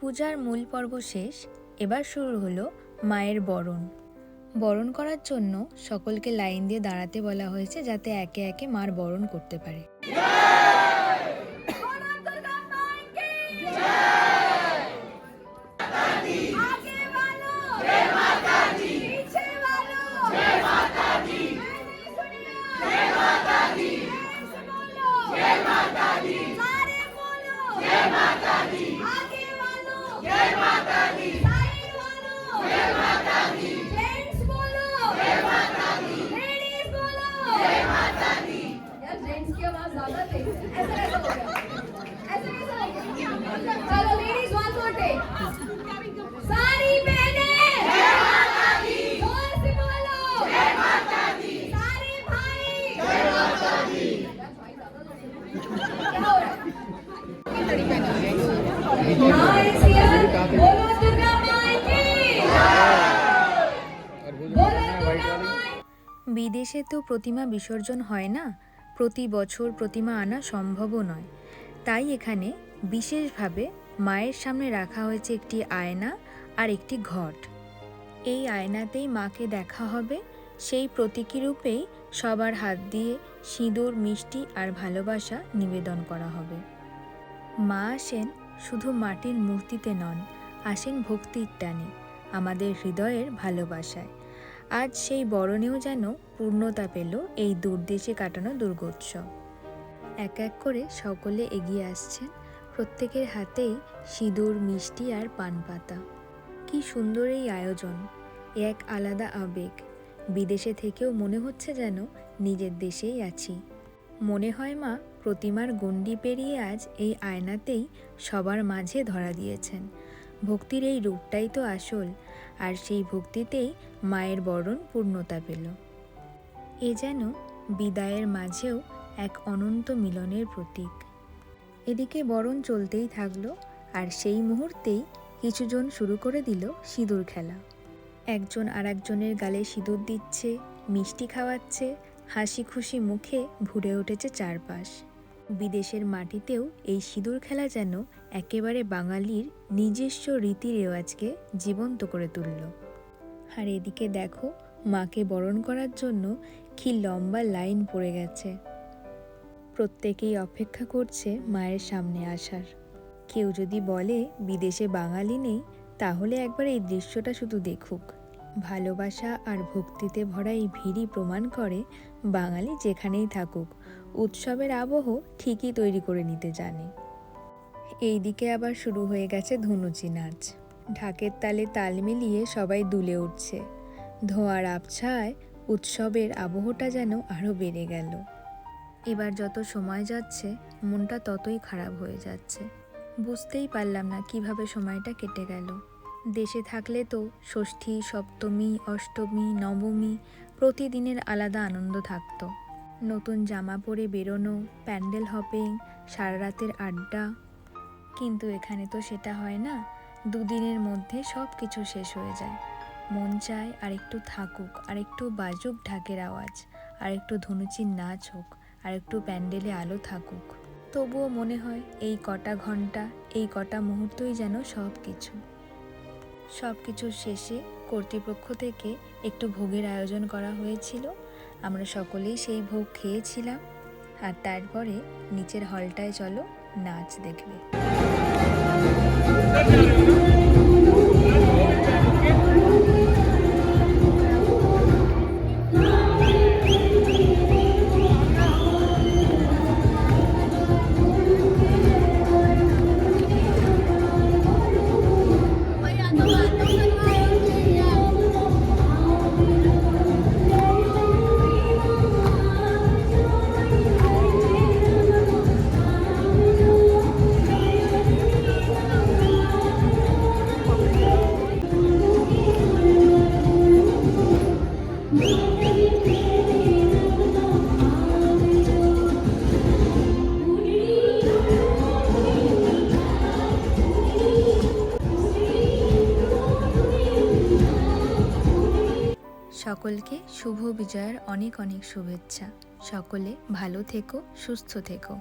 পূজার মূল পর্ব শেষ, এবার শুরু হলো মায়ের বরণ। বরণ করার জন্য সকলকে লাইন দিয়ে দাঁড়াতে বলা হয়েছে যাতে একে একে মার বরণ করতে পারে। বিদেশে তো প্রতিমা বিসর্জন হয় না? প্রতি বছর প্রতিমা আনা সম্ভবও নয়। তাই এখানে বিশেষভাবে মায়ের সামনে রাখা হয়েছে একটি আয়না আর একটি ঘট। এই আয়নাতেই মাকে দেখা হবে, সেই প্রতীকী রূপেই সবার হাত দিয়ে সিঁদুর, মিষ্টি আর ভালোবাসা নিবেদন করা হবে। মা আসেন শুধু মাটির মূর্তিতে নন, আসেন ভক্তির টানে, আমাদের হৃদয়ের ভালোবাসায়। আজ সেই বরণেও যেন পূর্ণতা পেল এই দূরদেশে কাটানো দুর্গোৎসব। এক এক করে সকলে এগিয়ে আসছেন, প্রত্যেকের হাতেই সিঁদুর, মিষ্টি আর পান পাতা কি সুন্দর এই আয়োজন এক আলাদা আবেগ। বিদেশে থেকেও মনে হচ্ছে যেন নিজের দেশেই আছি। মনে হয় মা, প্রতিমার গণ্ডি পেরিয়ে আজ এই আয়নাতেই সবার মাঝে ধরা দিয়েছেন। ভক্তির এই রূপটাই তো আসল, আর সেই ভক্তিতেই মায়ের বরণ পূর্ণতা পেল। এ যেন বিদায়ের মাঝেও এক অনন্ত মিলনের প্রতীক। এদিকে বরণ চলতেই থাকল, আর সেই মুহূর্তেই কিছুজন শুরু করে দিল সিঁদুর খেলা। একজন আর একজনের গালে সিঁদুর দিচ্ছে, মিষ্টি খাওয়াচ্ছে হাসি খুশি মুখে ভরে উঠেছে চারপাশ। বিদেশের মাটিতেও এই সিঁদুর খেলা যেন একেবারে বাঙালির নিজস্ব রীতি রেওয়াজকে জীবন্ত করে তুলল। আর এদিকে দেখো, মাকে বরণ করার জন্য কি লম্বা লাইন পড়ে গেছে। প্রত্যেকেই অপেক্ষা করছে মায়ের সামনে আসার। কেউ যদি বলে, বিদেশে বাঙালি নেই, তাহলে একবার এই দৃশ্যটা শুধু দেখুক। ভালোবাসা আর ভক্তিতে ভরা এই ভিড়ই প্রমাণ করে বাঙালি যেখানেই থাকুক, উৎসবের আবহ ঠিকই তৈরি করে নিতে জানে। এইদিকে আবার শুরু হয়ে গেছে ধনুচি নাচ। ঢাকের তালে তাল মিলিয়ে সবাই দুলে উঠছে। ধোঁয়ার আবছায় উৎসবের আবহটা যেন আরও বেড়ে গেল। এবার যত সময় যাচ্ছে, মনটা ততই খারাপ হয়ে যাচ্ছে। বুঝতেই পারলাম না কীভাবে সময়টা কেটে গেল। দেশে থাকলে তো ষষ্ঠী, সপ্তমী, অষ্টমী, নবমী প্রতিদিনের আলাদা আনন্দ থাকতো। নতুন জামা পরে বেরোনো, প্যান্ডেল হপিং, সারা রাতের আড্ডা। কিন্তু এখানে তো সেটা হয় না, দুদিনের মধ্যে সব কিছু শেষ হয়ে যায়। মন চায় আর একটু থাকুক আর একটু বাজুক ঢাকের আওয়াজ আর একটু ধনুচির নাচ হোক আর একটু প্যান্ডেলে আলো থাকুক। তবুও মনে হয় এই কটা ঘণ্টা এই কটা মুহূর্তই যেন সব কিছু সব কিছুর শেষে কর্তৃপক্ষ থেকে একটু ভোগের আয়োজন করা হয়েছিল। আমরা সকলেই সেই ভোগ খেয়েছিলাম। আর তারপরে নিচের হলটায় চলো, নাচ দেখবে। সকলকে শুভ বিজয়ের অনেক অনেক শুভেচ্ছা। সকলে ভালো থেকো সুস্থ থেকো।